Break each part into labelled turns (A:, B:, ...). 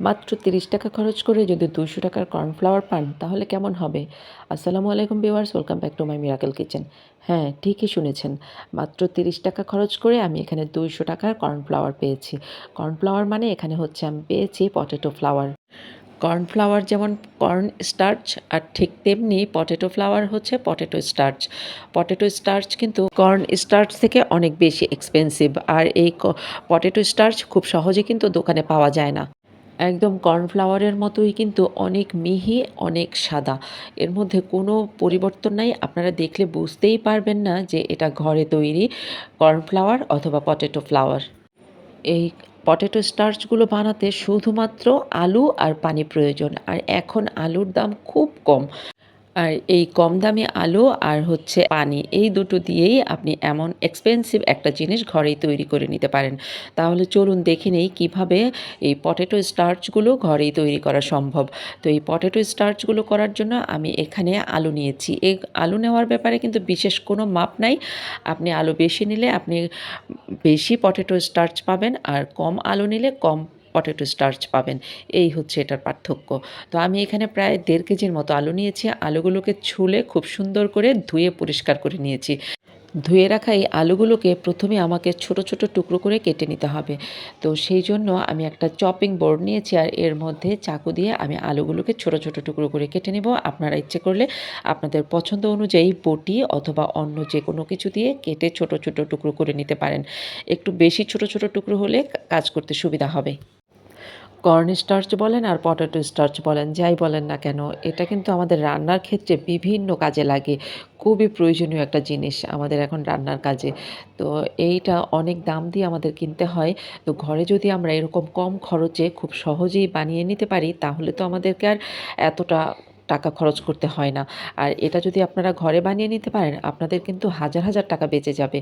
A: মাত্র তিরিশ টাকা খরচ করে যদি দুইশো টাকার কর্নফ্লাওয়ার পান, তাহলে কেমন হবে? আসসালামু আলাইকুম viewers, welcome back to my miracle kitchen. হ্যাঁ ঠিকই শুনেছেন, মাত্র তিরিশ টাকা খরচ করে আমি এখানে দুইশো টাকার কর্নফ্লাওয়ার পেয়েছি। কর্নফ্লাওয়ার মানে এখানে হচ্ছে আমি পেয়েছি পটেটো ফ্লাওয়ার। কর্নফ্লাওয়ার যেমন কর্ন স্টার্চ, আর ঠিক তেমনি পটেটো ফ্লাওয়ার হচ্ছে পটেটো স্টার্চ। পটেটো স্টার্চ কিন্তু কর্ন স্টার্চ থেকে অনেক বেশি এক্সপেন্সিভ আর এই পটেটো স্টার্চ খুব সহজে কিন্তু দোকানে পাওয়া যায় না। একদম কর্নফ্লাওয়ারের মতোই কিন্তু অনেক মিহি, অনেক সাদা। এর মধ্যে কোনো পরিবর্তন নাই। আপনারা দেখলে বুঝতেই পারবেন না যে এটা ঘরে তৈরি কর্নফ্লাওয়ার অথবা পটেটো ফ্লাওয়ার। এই পটেটো স্টার্চগুলো বানাতে শুধুমাত্র আলু আর পানি প্রয়োজন। আর এখন আলুর দাম খুব কম। আর এই কম দামি আলু আর হচ্ছে পানি, এই দুটো দিয়েই আপনি এমন এক্সপেন্সিভ একটা জিনিস ঘরেই তৈরি করে নিতে পারেন। তাহলে চলুন দেখে নেই কীভাবে এই পটেটো স্টার্চগুলো ঘরেই তৈরি করা সম্ভব। তো এই পটেটো স্টার্চগুলো করার জন্য আমি এখানে আলু নিয়েছি। এই আলু নেওয়ার ব্যাপারে কিন্তু বিশেষ কোনো মাপ নাই। আপনি আলু বেশি নিলে আপনি বেশি পটেটো স্টার্চ পাবেন আর কম আলু নিলে কম পটেটো স্টার্চ পাবেন। এই হচ্ছে এটার পার্থক্য। তো আমি এখানে প্রায় দেড় কেজির মতো আলু নিয়েছি। আলুগুলোকে ছুলে খুব সুন্দর করে ধুয়ে পরিষ্কার করে নিয়েছি। ধুয়ে রাখা এই আলুগুলোকে প্রথমে আমাকে ছোট ছোট টুকরো করে কেটে নিতে হবে। তো সেই জন্য আমি একটা চপিং বোর্ড নিয়েছি আর এর মধ্যে চাকু দিয়ে আমি আলুগুলোকে ছোট ছোট টুকরো করে কেটে নেব। আপনারা ইচ্ছে করলে আপনাদের পছন্দ অনুযায়ী বটি অথবা অন্য যে কোনো কিছু দিয়ে কেটে ছোট ছোট টুকরো করে নিতে পারেন। একটু বেশি ছোট ছোট টুকরো হলে কাজ করতে সুবিধা হবে। কর্ন স্টার্চ বলেন আর পটেটো স্টার্চ বলেন, যাই বলেন না কেন, এটা কিন্তু আমাদের রান্নার ক্ষেত্রে বিভিন্ন কাজে লাগে। খুবই প্রয়োজনীয় একটা জিনিস আমাদের এখন রান্নার কাজে। তো এইটা অনেক দাম দিয়ে আমাদের কিনতে হয়। তো ঘরে যদি আমরা এরকম কম খরচে খুব সহজেই বানিয়ে নিতে পারি, তাহলে তো আমাদেরকে আর এতটা টাকা খরচ করতে হয় না। আর এটা যদি আপনারা ঘরে বানিয়ে নিতে পারেন, আপনাদের কিন্তু হাজার হাজার টাকা বেঁচে যাবে।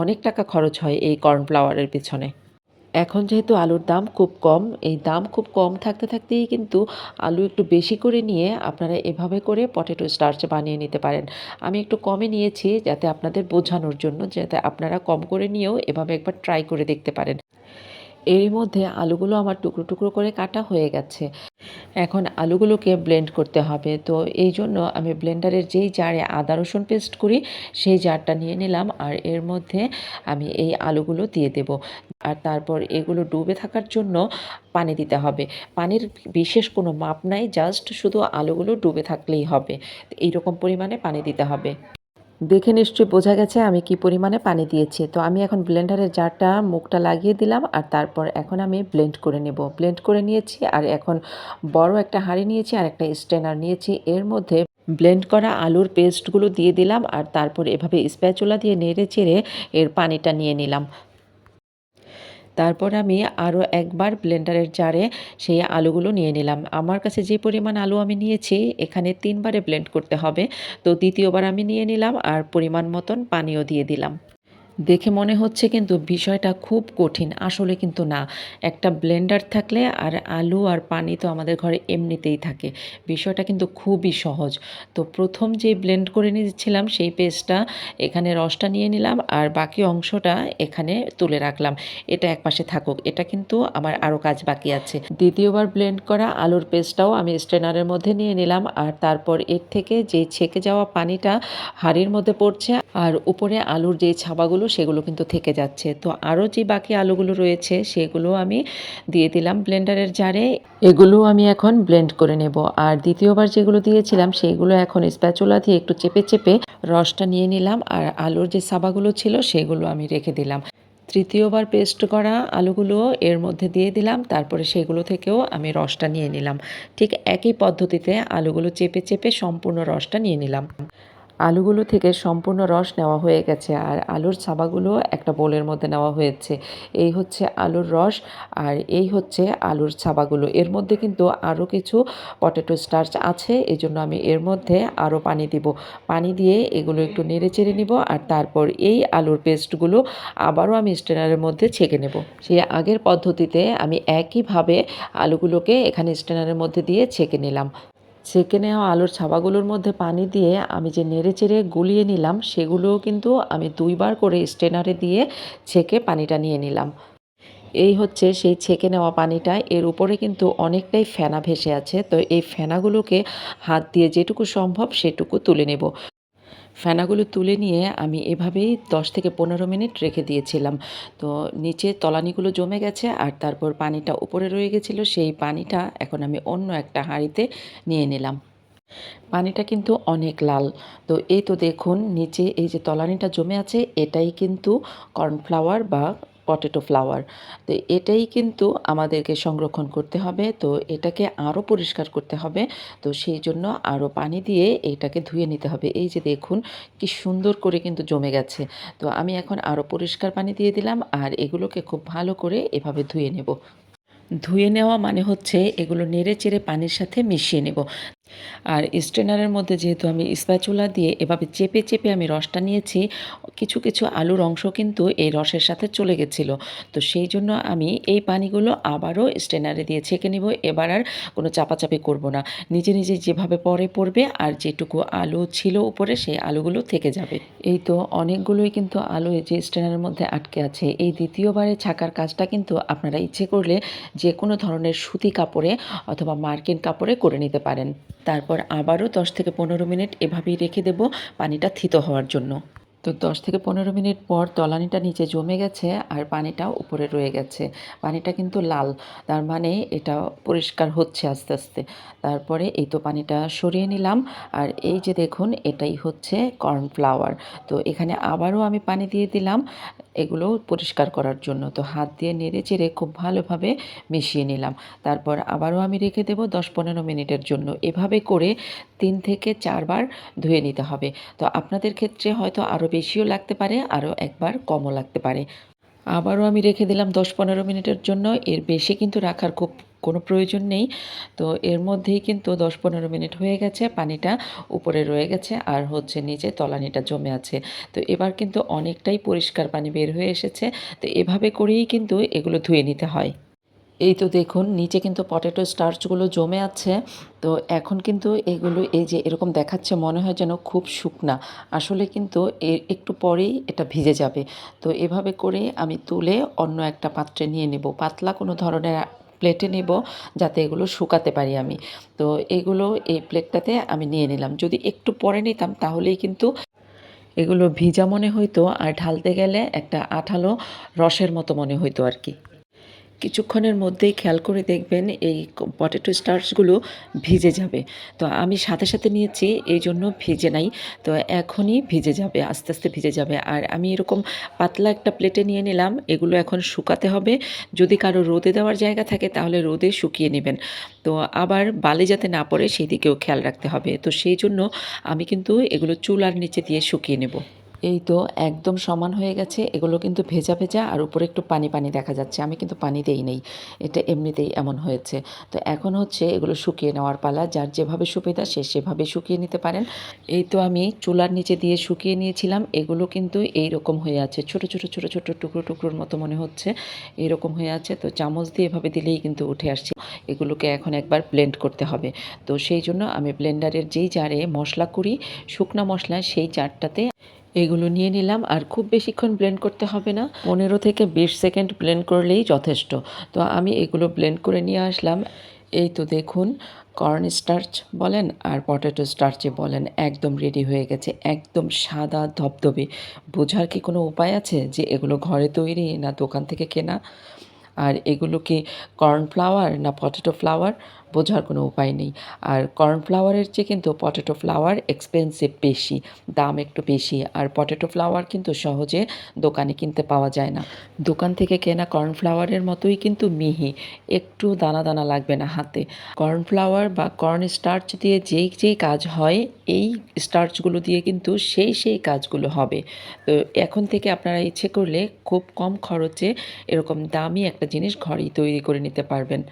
A: অনেক টাকা খরচ হয় এই কর্নফ্লাওয়ারের পিছনে। এখন যেহেতু আলুর দাম খুব কম, এই দাম খুব কম থাকতে থাকতেই কিন্তু আলু একটু বেশি করে নিয়ে আপনারা এভাবে করে পটেটো স্টার্চ বানিয়ে নিতে পারেন। আমি একটু কমে নিয়েছি যাতে আপনাদের বোঝানোর জন্য, যাতে আপনারা কম করে নিয়েও এভাবে একবার ট্রাই করে দেখতে পারেন। এরই মধ্যে আলুগুলো আমার টুকরো টুকরো করে কাটা হয়ে গেছে। এখন আলুগুলোকে ব্লেন্ড করতে হবে। তো এই জন্য আমি ব্লেন্ডারের যেই জারে আদা, রসুন পেস্ট করি, সেই জারটা নিয়ে নিলাম আর এর মধ্যে আমি এই আলুগুলো দিয়ে দেব। আর তারপর এগুলো ডুবে থাকার জন্য পানি দিতে হবে। পানির বিশেষ কোনো মাপ নাই জাস্ট শুধু আলুগুলো ডুবে থাকলেই হবে। এইরকম পরিমাণে পানি দিতে হবে। দেখে নিশ্চয়ই বোঝা গেছে আমি কি পরিমাণে পানি দিয়েছি। তো আমি এখন ব্লেন্ডারের জারটা মুখটা লাগিয়ে দিলাম আর তারপর এখন আমি ব্লেন্ড করে নেব। ব্লেন্ড করে নিয়েছি আর এখন বড় একটা হাঁড়ি নিয়েছি আর একটা স্ট্রেনার নিয়েছি। এর মধ্যে ব্লেন্ড করা আলুর পেস্টগুলো দিয়ে দিলাম আর তারপর এভাবে স্প্যাচুলা দিয়ে নেড়ে চেড়ে এর পানিটা নিয়ে নিলাম। তারপর আমি আরও একবার ব্লেন্ডারের জারে সেই আলুগুলো নিয়ে নিলাম। আমার কাছে যে পরিমাণ আলু আমি নিয়েছি, এখানে তিনবারে ব্লেন্ড করতে হবে। তো দ্বিতীয়বার আমি নিয়ে নিলাম আর পরিমাণ মতন পানিও দিয়ে দিলাম। দেখে মনে হচ্ছে কিন্তু বিষয়টা খুব কঠিন, আসলে কিন্তু না। একটা ব্লেন্ডার থাকলে আর আলু আর পানি তো আমাদের ঘরে এমনিতেই থাকে। বিষয়টা কিন্তু খুবই সহজ। তো প্রথম যে ব্লেন্ড করে নিয়েছিলাম সেই পেস্টটা এখানে রসটা নিয়ে নিলাম আর বাকি অংশটা এখানে তুলে রাখলাম। এটা এক পাশে থাকুক। এটা কিন্তু আমার আরও কাজ বাকি আছে। দ্বিতীয়বার ব্লেন্ড করা আলুর পেস্টটাও আমি স্ট্রেনারের মধ্যে নিয়ে নিলাম আর তারপর এর থেকে যে ছেঁকে যাওয়া পানিটা হাঁড়ির মধ্যে পড়ছে আর উপরে আলুর যে ছাবাগুলো সেগুলো কিন্তু থেকে যাচ্ছে। তো আরও যে বাকি আলুগুলো রয়েছে, সেগুলো আমি দিয়ে দিলাম ব্লেন্ডারের জারে। এগুলো আমি এখন ব্লেন্ড করে নেব। আর দ্বিতীয়বার যেগুলো দিয়েছিলাম, সেগুলো এখন স্প্যাচুলা দিয়ে একটু চেপে চেপে রসটা নিয়ে নিলাম। আর আলুর যে সাবাগুলো ছিল, সেগুলো আমি রেখে দিলাম। তৃতীয়বার পেস্ট করা আলুগুলো এর মধ্যে দিয়ে দিলাম। তারপরে সেগুলো থেকেও আমি রসটা নিয়ে নিলাম। ঠিক একই পদ্ধতিতে আলুগুলো চেপে চেপে সম্পূর্ণ রসটা নিয়ে নিলাম। আলুগুলো থেকে সম্পূর্ণ রস নেওয়া হয়ে গেছে আর আলুর ছাবাগুলো একটা বোলের মধ্যে নেওয়া হয়েছে। এই হচ্ছে আলুর রস আর এই হচ্ছে আলুর ছাবাগুলো। এর মধ্যে কিন্তু আরও কিছু পটেটো স্টার্চ আছে এই জন্য আমি এর মধ্যে আরও পানি দিব। পানি দিয়ে এগুলো একটু নেড়ে চেড়ে নিব আর তারপর এই আলুর পেস্টগুলো আবারও আমি স্টেনারের মধ্যে ছেঁকে নেব। সেই আগের পদ্ধতিতে আমি একইভাবে আলুগুলোকে এখানে স্টেনারের মধ্যে দিয়ে ছেঁকে নিলাম। ছেঁকে নেওয়া আলুর ছাপাগুলোর মধ্যে পানি দিয়ে আমি যে নেড়ে চেড়ে গুলিয়ে নিলাম, সেগুলোও কিন্তু আমি দুইবার করে স্টেনারে দিয়ে ছেঁকে পানিটা নিয়ে নিলাম। এই হচ্ছে সেই ছেঁকে নেওয়া পানিটা। এর উপরে কিন্তু অনেকটাই ফেনা ভেসে আছে। তো এই ফেনাগুলোকে হাত দিয়ে যেটুকু সম্ভব সেটুকু তুলে নেব। ফেনাগুলো তুলে নিয়ে আমি এভাবেই দশ থেকে পনেরো মিনিট রেখে দিয়েছিলাম। তো নিচে তলানিগুলো জমে গেছে আর তারপর পানিটা উপরে রয়ে গেছিল, সেই পানিটা এখন আমি অন্য একটা হাঁড়িতে নিয়ে নিলাম। পানিটা কিন্তু অনেক লাল। তো এই তো দেখুন, নিচে এই যে তলানিটা জমে আছে, এটাই কিন্তু কর্নফ্লাওয়ার বা পটেটো ফ্লাওয়ার তো এটাই কিন্তু আমাদেরকে সংরক্ষণ করতে হবে, তো এটাকে আরও পরিষ্কার করতে হবে, তো সেই জন্য আরও পানি দিয়ে এটাকে ধুয়ে নিতে হবে। এই যে দেখুন, কি সুন্দর করে কিন্তু জমে গেছে। তো আমি এখন আরও পরিষ্কার পানি দিয়ে দিলাম আর এগুলোকে খুব ভালো করে এভাবে ধুয়ে নেব। ধুয়ে নেওয়া মানে হচ্ছে এগুলো নেড়ে চেড়ে পানির সাথে মিশিয়ে নেব। আর স্ট্রেনারের মধ্যে যেহেতু আমি স্প্যাচুলা দিয়ে এভাবে চেপে চেপে আমি রসটা নিয়েছি, কিছু কিছু আলুর অংশ কিন্তু এই রসের সাথে চলে গেছিল। তো সেই জন্য আমি এই পানিগুলো আবারও স্ট্রেনারে দিয়ে ছেঁকে নিব। এবার আর কোনো চাপাচাপি করব না। নিজে নিজে যেভাবে পরে পড়বে আর যেটুকু আলু ছিল উপরে সেই আলুগুলো থেকে যাবে। এই তো অনেকগুলোই কিন্তু আলু যে স্ট্রেনারের মধ্যে আটকে আছে। এই দ্বিতীয়বারে ছাকার কাজটা কিন্তু আপনারা ইচ্ছে করলে যে কোনো ধরনের সুতি কাপড়ে অথবা মার্কিন কাপড়ে করে নিতে পারেন। তারপর আবারও দশ থেকে পনেরো মিনিট এভাবেই রেখে দেব পানিটা থিত হওয়ার জন্য। তো দশ থেকে পনেরো মিনিট পর তলানিটা নিচে জমে গেছে আর পানিটা উপরে রয়ে গেছে। পানিটা কিন্তু লাল, তার মানে এটা পরিষ্কার হচ্ছে আস্তে আস্তে। তারপরে এই তো পানিটা সরিয়ে নিলাম আর এই যে দেখুন, এটাই হচ্ছে কর্নফ্লাওয়ার। তো এখানে আবারও আমি পানি দিয়ে দিলাম এগুলো পরিষ্কার করার জন্য। তো হাত দিয়ে নেড়ে চেড়ে খুব ভালোভাবে মিশিয়ে নিলাম। তারপর আবারও আমি রেখে দেবো দশ পনেরো মিনিটের জন্য। এভাবে করে তিন থেকে চারবার ধুয়ে নিতে হবে। তো আপনাদের ক্ষেত্রে হয়তো আরও বেশিও লাগতে পারে আরও একবার কমও লাগতে পারে। আবারও আমি রেখে দিলাম দশ পনেরো মিনিটের জন্য। এর বেশি কিন্তু রাখার খুব কোনো প্রয়োজন নেই। তো এর মধ্যেই কিন্তু দশ পনেরো মিনিট হয়ে গেছে, পানিটা উপরে রয়ে গেছে আর হচ্ছে নিচে তলানিটা জমে আছে। তো এবার কিন্তু অনেকটাই পরিষ্কার পানি বের হয়ে এসেছে। তো এভাবে করেই কিন্তু এগুলো ধুয়ে নিতে হয়। এই তো দেখুন, নিচে কিন্তু পটেটো স্টার্চগুলো জমে আছে। তো এখন কিন্তু এগুলো, এই যে এরকম দেখাচ্ছে, মনে হয় যেন খুব শুকনা। আসলে কিন্তু একটু পরেই এটা ভিজে যাবে। তো এভাবে করে আমি তুলে অন্য একটা পাত্রে নিয়ে নেব। পাতলা কোনো ধরনের প্লেটে নেব, যাতে এগুলো শুকাতে পারি আমি। তো এগুলো এই প্লেটটাতে আমি নিয়ে নিলাম। যদি একটু পরে নিতাম, তাহলেই কিন্তু এগুলো ভিজা মনে হইতো, আর ঢালতে গেলে একটা আঠালো রসের মতো মনে হইতো আর কি। কিছুক্ষণের মধ্যেই খেয়াল করে দেখবেন এই পটেটো স্টার্চগুলো ভিজে যাবে। তো আমি সাথে সাথে নিয়েছি, এই জন্য ভিজে নাই। তো এখনই ভিজে যাবে, আস্তে আস্তে ভিজে যাবে। আর আমি এরকম পাতলা একটা প্লেটে নিয়ে নিলাম, এগুলো এখন শুকাতে হবে। যদি কারও রোদে দেওয়ার জায়গা থাকে, তাহলে রোদে শুকিয়ে নেবেন। তো আবার বালি যাতে না পড়ে সেই দিকেও খেয়াল রাখতে হবে। তো সেই জন্য আমি কিন্তু এগুলো চুলার নিচে দিয়ে শুকিয়ে নেব। এই তো একদম সমান হয়ে গেছে। এগুলো কিন্তু ভেজা ভেজা আর উপরে একটু পানি পানি দেখা যাচ্ছে। আমি কিন্তু পানি দেই নেই। এটা এমনিতেই এমন হয়েছে। তো এখন হচ্ছে এগুলো শুকিয়ে নেওয়ার পালা। যার যেভাবে সুবিধা সে সেভাবে শুকিয়ে নিতে পারেন। এই তো আমি চুলার নিচে দিয়ে শুকিয়ে নিয়েছিলাম। এগুলো কিন্তু এই রকম হয়ে আছে। ছোট ছোট ছোট ছোট টুকরো, টুকরোর মতো মনে হচ্ছে। এরকম হয়ে আছে। তো চামচ দিয়ে এভাবে দিলেই কিন্তু উঠে আসছে। এগুলোকে এখন একবার ব্লেন্ড করতে হবে। তো সেই জন্য আমি ব্লেন্ডারের যেই জারে মশলা করি শুকনা মশলা সেই জারটাতে এগুলো নিয়ে নিলাম আর খুব বেশিক্ষণ ব্লেন্ড করতে হবে না। পনেরো থেকে বিশ সেকেন্ড ব্লেন্ড করলেই যথেষ্ট। তো আমি এগুলো ব্লেন্ড করে নিয়ে আসলাম। এই তো দেখুন কর্ন স্টার্চ বলেন আর পটেটো স্টার্চে বলেন, একদম রেডি হয়ে গেছে, একদম সাদা ধবধবে। বোঝার কি কোনো উপায় আছে যে এগুলো ঘরে তৈরি না দোকান থেকে কেনা? আর এগুলো কি কর্নফ্লাওয়ার না পটেটো ফ্লাওয়ার বোঝার কোনো উপায় নেই। আর কর্নফ্লাওয়ারের চেয়ে কিন্তু পটেটো ফ্লাওয়ার এক্সপেন্সিভ বেশি, দাম একটু বেশি। আর পটেটো ফ্লাওয়ার কিন্তু সহজে দোকানে কিনতে পাওয়া যায় না। দোকান থেকে কেনা কর্নফ্লাওয়ারের মতোই কিন্তু মিহি, একটু দানা দানা লাগবে না হাতে। কর্নফ্লাওয়ার বা কর্ন স্টার্চ দিয়ে যেই যেই কাজ হয়, এই স্টার্চগুলো দিয়ে কিন্তু সেই সেই কাজগুলো হবে। তো এখন থেকে আপনারা ইচ্ছে করলে খুব কম খরচে এরকম দামি একটা জিনিস ঘরেই তৈরি করে নিতে পারবেন।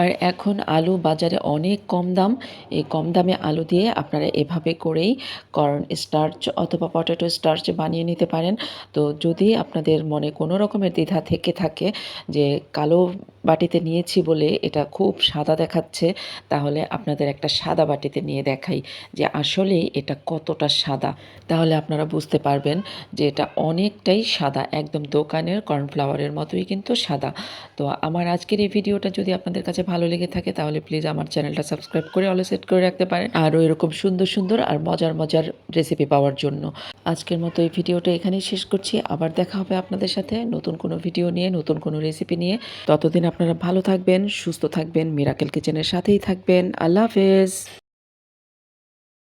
A: আর এখন আলু বাজারে অনেক কম দাম। এই কম দামে আলু দিয়ে আপনারা এভাবে করেই কর্ন স্টার্চ অথবা পটেটো স্টার্চ বানিয়ে নিতে পারেন। তো যদি আপনাদের মনে কোনো রকমের দ্বিধা থেকে থাকে যে কালো বাটিতে নিয়েছি বলে এটা খুব সাদা দেখাচ্ছে, তাহলে আপনাদের একটা সাদা বাটিতে নিয়ে দেখাই যে আসলে এটা কতটা সাদা। তাহলে আপনারা বুঝতে পারবেন যে এটা অনেকটাই সাদা, একদম দোকানের কর্নফ্লাওয়ারের মতোই কিন্তু সাদা। তো আমার আজকের এই ভিডিওটা যদি আপনাদের কাছে ভালো লেগে থাকে, তাহলে প্লিজ আমার চ্যানেলটা সাবস্ক্রাইব করে অলে সেট করে রাখতে পারেন। আরও এরকম সুন্দর সুন্দর আর মজার মজার রেসিপি পাওয়ার জন্য। আজকের মতো এই ভিডিওটা এখানেই শেষ করছি। আবার দেখা হবে আপনাদের সাথে নতুন কোনো ভিডিও নিয়ে, নতুন কোনো রেসিপি নিয়ে। ততদিন আপনারা ভালো থাকবেন সুস্থ থাকবেন মিরাকেল কিচেনের সাথেই থাকবেন। আল্লাহ হাফেজ।